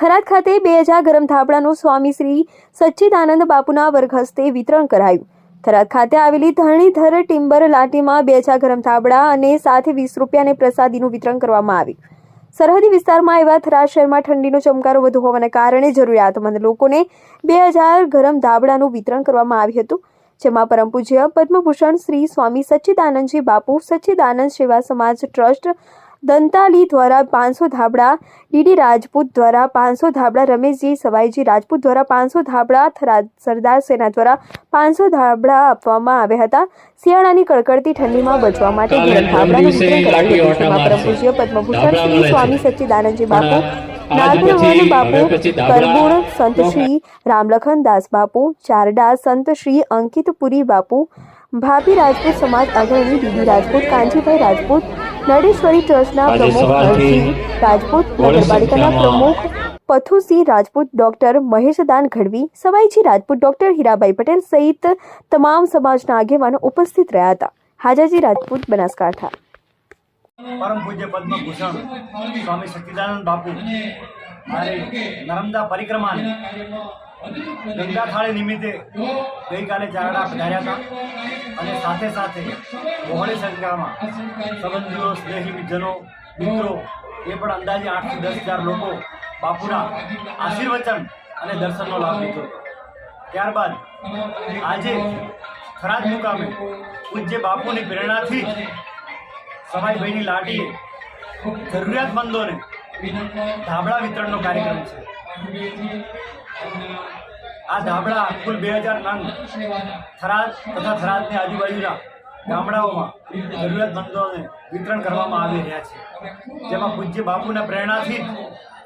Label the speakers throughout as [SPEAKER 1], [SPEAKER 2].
[SPEAKER 1] થરાદ ખાતે બે હજાર ગરમ ધાબળાનું સ્વામી શ્રી સચ્ચિદાનંદ બાપુના વર્ગ હસ્તે વિતરણ કરાયું. થરાદ ખાતે આવેલી ધરણીધર ટિમ્બર લાટીમાં બે હજાર ગરમ ધાબળા અને સાથે વીસ રૂપિયાને પ્રસાદીનું વિતરણ કરવામાં આવ્યું. સરહદી વિસ્તારમાં એવા થરાદ શહેરમાં ઠંડીનો ચમકારો વધુ હોવાના કારણે જરૂરિયાતમંદ લોકોને બે હજાર ગરમ ધાબળાનું વિતરણ કરવામાં આવ્યું હતું, જેમાં પરમ પૂજ્ય પદ્મભૂષણ શ્રી સ્વામી સચ્ચિદાનંદજી બાપુ, સચ્ચિદાનંદ સેવા સમાજ ટ્રસ્ટ દંતાલી દ્વારા પાંચસો ધાબળા ડીડી રાજપૂત દ્વારા પાંચસો ધાબળા રમેશજી સવાઈજી રાજપૂત દ્વારા પાંચસો ધાબળા સરદાર સેના દ્વારા પાંચસો ધાબળા આપવામાં આવ્યા હતા. શિયાળાની કડકડતી ઠંડીમાં બચવા માટે ધાબળાનું વિતરણ કરાયું પરમ પૂજ્ય પદ્મભૂષણ શ્રી સ્વામી સચ્ચિદાનંદજી બાપુ નાગરવન બાપુ કરબુણ સંત શ્રી રામલખન દાસ બાપુ ચારડા સંત શ્રી અંકિતપુરી બાપુ ભાભી રાજપૂત સમાજ અગ્રણી દીદી રાજપૂત કાંજીભાઈ રાજપૂત નડેશ્વરી ટ્રસ્ટના પ્રમુખ હરસિંહ રાજપૂત નગરપાલિકાના પ્રમુખ પથુસિંહ રાજપૂત ડોક્ટર મહેશદાન ગઢવી સવાઈજી રાજપૂત ડોક્ટર હીરાબાઈ પટેલ સહિત તમામ સમાજના આગેવાનો ઉપસ્થિત રહ્યા હતા. હાજાજી રાજપૂત બનાસકાંઠા.
[SPEAKER 2] પરમ પૂજ્ય પદ્મભૂષણ સ્વામી સચ્ચિદાનંદ બાપુ મારી નર્મદા પરિક્રમાને ગંગા થાળી નિમિત્તે ગઈકાલે ચારડા પધાર્યા હતા. અને સાથે સાથે બહોળી સંખ્યામાં સંબંધીઓ, સ્નેહી મિત્રનો મિત્રો, એ પણ અંદાજે આઠથી દસ હજાર લોકો બાપુના આશીર્વચન અને દર્શનનો લાભ લીધો ત્યારબાદ આજે ખરાજ મુકામે પૂજ્ય બાપુની પ્રેરણાથી જ લાઠીએ જરૂરિયાતમંદોને ધાબળા વિતરણનો કાર્યક્રમ છે. આ ધાબળા કુલ બે હજાર નંગ. થરાદ તથા થરાદની આજુબાજુના ગામડાઓમાં જરૂરિયાતમંદોને વિતરણ કરવામાં આવી રહ્યા છે. જેમાં પૂજ્ય બાપુના પ્રેરણાથી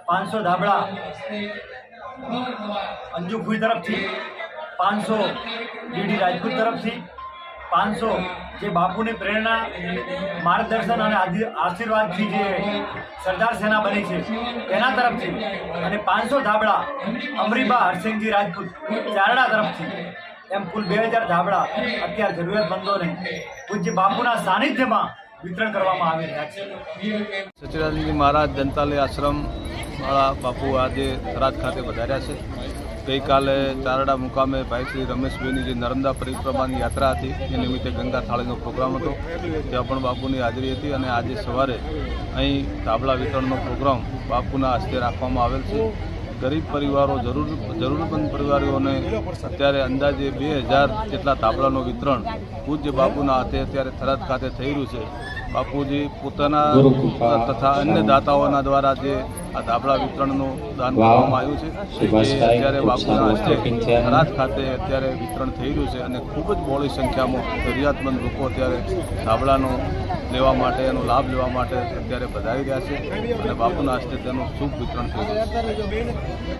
[SPEAKER 2] પાંચસો ધાબળા અંજુ ભુઈ તરફથી, પાંચસો ડીડી રાજપૂત તરફથી પાંચસો જે બાપુની પ્રેરણા, માર્ગદર્શન અને આશીર્વાદથી જે સરદાર સેના બની છે તેના તરફથી. અને પાંચસો ધાબળા અમરીબા હરસિંહજી રાજપૂત ચારડા તરફથી. એમ કુલ બે હજાર ધાબળા અત્યારે જરૂરિયાતમંદોને પૂજ્ય બાપુના સાનિધ્યમાં વિતરણ કરવામાં આવી રહ્યા છે.
[SPEAKER 3] સચિદાનંદજી મહારાજ જનતાલય આશ્રમ વાળા બાપુ આજે થરાદ ખાતે વધાર્યા છે. ગઈકાલે ચારડા મુકામે ભાઈ શ્રી રમેશભાઈની જે નર્મદા પરિક્રમાની યાત્રા હતી એ નિમિત્તે ગંગા થાળીનો પ્રોગ્રામ હતો. ત્યાં પણ બાપુની હાજરી હતી અને આજે સવારે અહીં ધાબળા વિતરણનો પ્રોગ્રામ બાપુના હસ્તે રાખવામાં આવેલ છે. ગરીબ પરિવારો જરૂર જરૂરમંદ પરિવારોને અત્યારે અંદાજે બે હજાર જેટલા ધાબળાનું વિતરણ પૂજ્ય બાપુના હાથે અત્યારે થરાદ ખાતે થઈ રહ્યું છે. બાપુજી પોતાના તથા અન્ય દાતાઓના દ્વારા જે આ દાબળા વિતરણનું દાન કરવામાં આવ્યું છે. અત્યારે બાપુના હસ્તે થરાદ ખાતે અત્યારે વિતરણ થઈ રહ્યું છે અને ખૂબ જ બહોળી સંખ્યામાં જરૂરિયાતમંદ લોકો અત્યારે ધાબળાનો લેવા માટે એનો લાભ લેવા માટે અત્યારે વધારી રહ્યા છે. અને બાપુના હસ્તે તેનું શુભ વિતરણ થઈ રહ્યું છે.